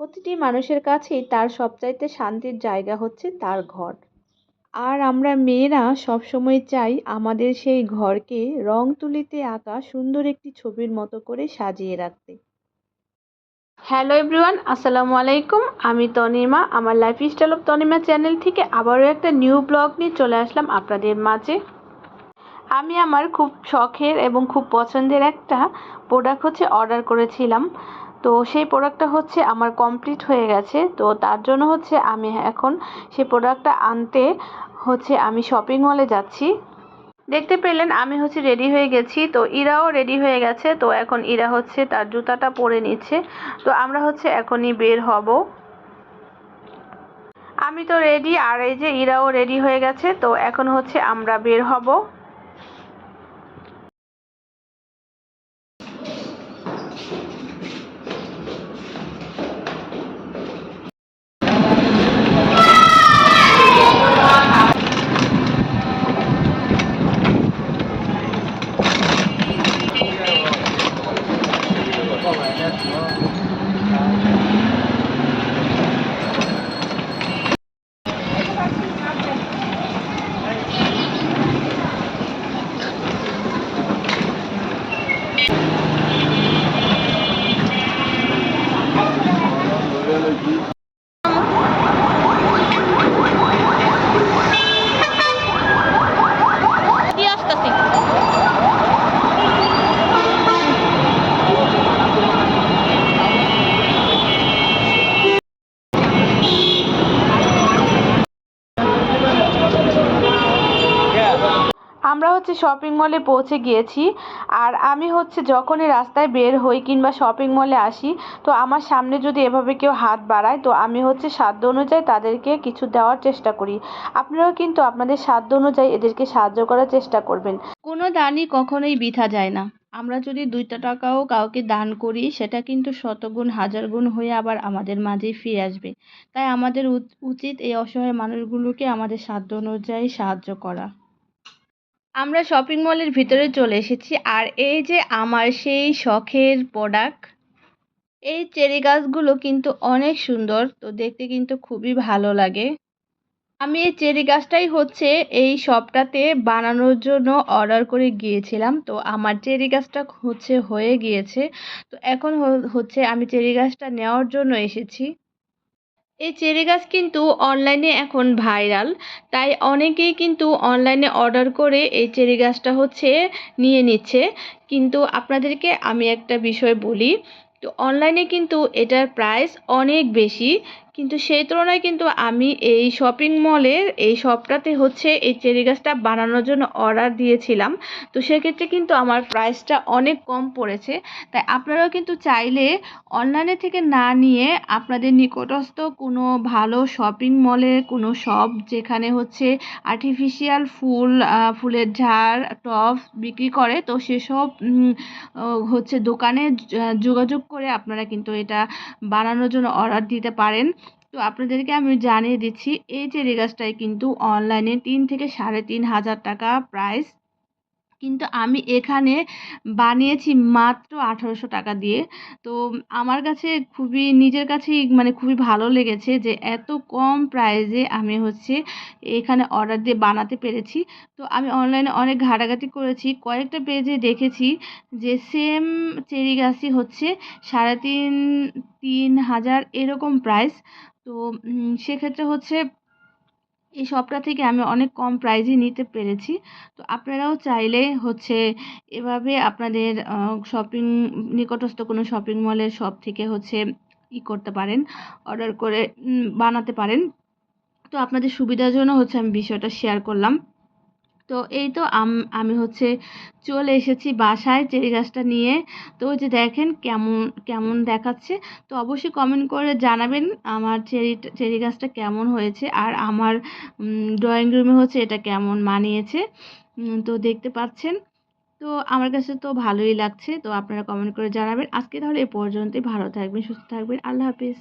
প্রতিটি মানুষের কাছেই তার সবচাইতে শান্তির জায়গা হচ্ছে তার ঘর। আর আমরা মেয়েরা সবসময় চাই আমাদের সেই ঘরকে রং তুলিতে আঁকা, সুন্দর একটি ছবির মতো করে সাজিয়ে রাখতে। হ্যালো এভরিওয়ান, আসসালামু আলাইকুম। আমি তনিমা। আমার lifestyle of Tanima channel থেকে আবারও একটা নিউ ব্লগ নিয়ে চলে আসলাম আপনাদের মাঝে। আমি আমার খুব শখের এবং খুব পছন্দের একটা প্রোডাক্ট হচ্ছে অর্ডার করেছিলাম। তো সেই প্রোডাক্টটা হচ্ছে আমার কমপ্লিট হয়ে গেছে। তো তার জন্য হচ্ছে আমি এখন সেই প্রোডাক্টটা আনতে হচ্ছে আমি শপিং মলে যাচ্ছি। দেখতে পেলেন আমি হচ্ছে রেডি হয়ে গেছি। তো ইরাও রেডি হয়ে গেছে। তো এখন ইরা হচ্ছে তার জুতাটা পরে নিচ্ছে। তো আমরা হচ্ছে এখনই বের হব। আমি তো রেডি আর এই যে ইরাও রেডি হয়ে গেছে। তো এখন হচ্ছে আমরা বের হব। দিয়ে আমরা হচ্ছে শপিং মলে পৌঁছে গিয়েছি। আর আমি হচ্ছে যখনই রাস্তায় বের হই কিংবা শপিং মলে আসি, তো আমার সামনে যদি এভাবে কেউ হাত বাড়ায়, তো আমি হচ্ছে সাধ্য অনুযায়ী তাদেরকে কিছু দেওয়ার চেষ্টা করি। আপনারাও কিন্তু আপনাদের সাধ্য অনুযায়ী এদেরকে সাহায্য করার চেষ্টা করবেন। কোনো দানই কখনোই বৃথা যায় না। আমরা যদি দুইটা টাকাও কাউকে দান করি, সেটা কিন্তু শতগুণ হাজার গুণ হয়ে আবার আমাদের মাঝেই ফিরে আসবে। তাই আমাদের উচ- উচিত এই অসহায় মানুষগুলোকে আমাদের সাধ্য অনুযায়ী সাহায্য করা। আমরা শপিং মলের ভিতরে চলে এসেছি আর এই যে আমার সেই শখের প্রোডাক্ট এই চেরি গাছগুলো কিন্তু অনেক সুন্দর, তো দেখতে কিন্তু খুবই ভালো লাগে। আমি এই চেরি গাছটাই হচ্ছে এই শপটাতে বানানোর জন্য অর্ডার করে গিয়েছিলাম, তো আমার চেরি গাছটা হচ্ছে হয়ে গিয়েছে। তো এখন হচ্ছে আমি চেরি গাছটা নেওয়ার জন্য এসেছি। এই চেরি গাছ কিন্তু অনলাইনে এখন ভাইরাল তাই অনেকেই কিন্তু অনলাইনে অর্ডার করে এই চেরি গাছটা হচ্ছে নিয়ে নিচ্ছে। কিন্তু আপনাদেরকে আমি একটা বিষয় বলি, তো অনলাইনে কিন্তু এটার প্রাইস অনেক বেশি। কিন্তু সেই তুলনায় কিন্তু আমি এই শপিং মলের এই শপটাতে হচ্ছে এই চেরি গাছটা বানানোর জন্য অর্ডার দিয়েছিলাম। তো সেক্ষেত্রে কিন্তু আমার প্রাইসটা অনেক কম পড়েছে। তাই আপনারাও কিন্তু চাইলে অনলাইনে থেকে না নিয়ে আপনাদের নিকটস্থ কোনো ভালো শপিং মলে কোনো শপ যেখানে হচ্ছে আর্টিফিশিয়াল ফুল ফুলের ঝাড়, টব বিক্রি করে, তো সেসব হচ্ছে দোকানে যোগাযোগ করে আপনারা কিন্তু এটা বানানোর জন্য অর্ডার দিতে পারেন। তো আপনাদেরকে আমি জানিয়ে দিচ্ছি, এই চেরি গাছটায় কিন্তু অনলাইনে তিন থেকে সাড়ে তিন হাজার টাকা প্রাইস কিন্তু আমি এখানে বানিয়েছি মাত্র আঠারোশো টাকা দিয়ে। তো আমার কাছে খুবই, নিজের কাছেই মানে খুবই ভালো লেগেছে যে এত কম প্রাইসে আমি হচ্ছে এখানে অর্ডার দিয়ে বানাতে পেরেছি। তো আমি অনলাইনে অনেক ঘাটাঘাটি করেছি। কয়েকটা পেজে দেখেছি যে সেম চেরি গাছই হচ্ছে সাড়ে তিন তিন হাজার এরকম প্রাইস তো সেক্ষেত্রে হচ্ছে এই সবটা থেকে আমি অনেক কম প্রাইজে নিতে পেরেছি। তো আপনারাও চাইলে হচ্ছে এভাবে আপনাদের শপিং নিকটস্থ কোনো শপিং মলের শপ থেকে হচ্ছে ই করতে পারেন অর্ডার করে বানাতে পারেন। তো আপনাদের সুবিধার জন্য হচ্ছে আমি বিষয়টা শেয়ার করলাম। তো এই তো আম- হচ্ছে চলে এসেছি বাসায় চেরি গাছটা নিয়ে। তো যে দেখেন কেমন কেমন দেখাচ্ছে। তো অবশ্যই কমেন্ট করে জানাবেন আমার চেরি চেরি গাছটা কেমন হয়েছে আর আমার ড্রয়িং রুমে হচ্ছে এটা কেমন মানিয়েছে। তো দেখতে পাচ্ছেন। তো আমার কাছে তো ভালোই লাগছে। তো আপনারা কমেন্ট করে জানাবেন। আজকে তাহলে এ পর্যন্তই। ভালো থাকবেন, সুস্থ থাকবেন। আল্লাহ হাফিজ।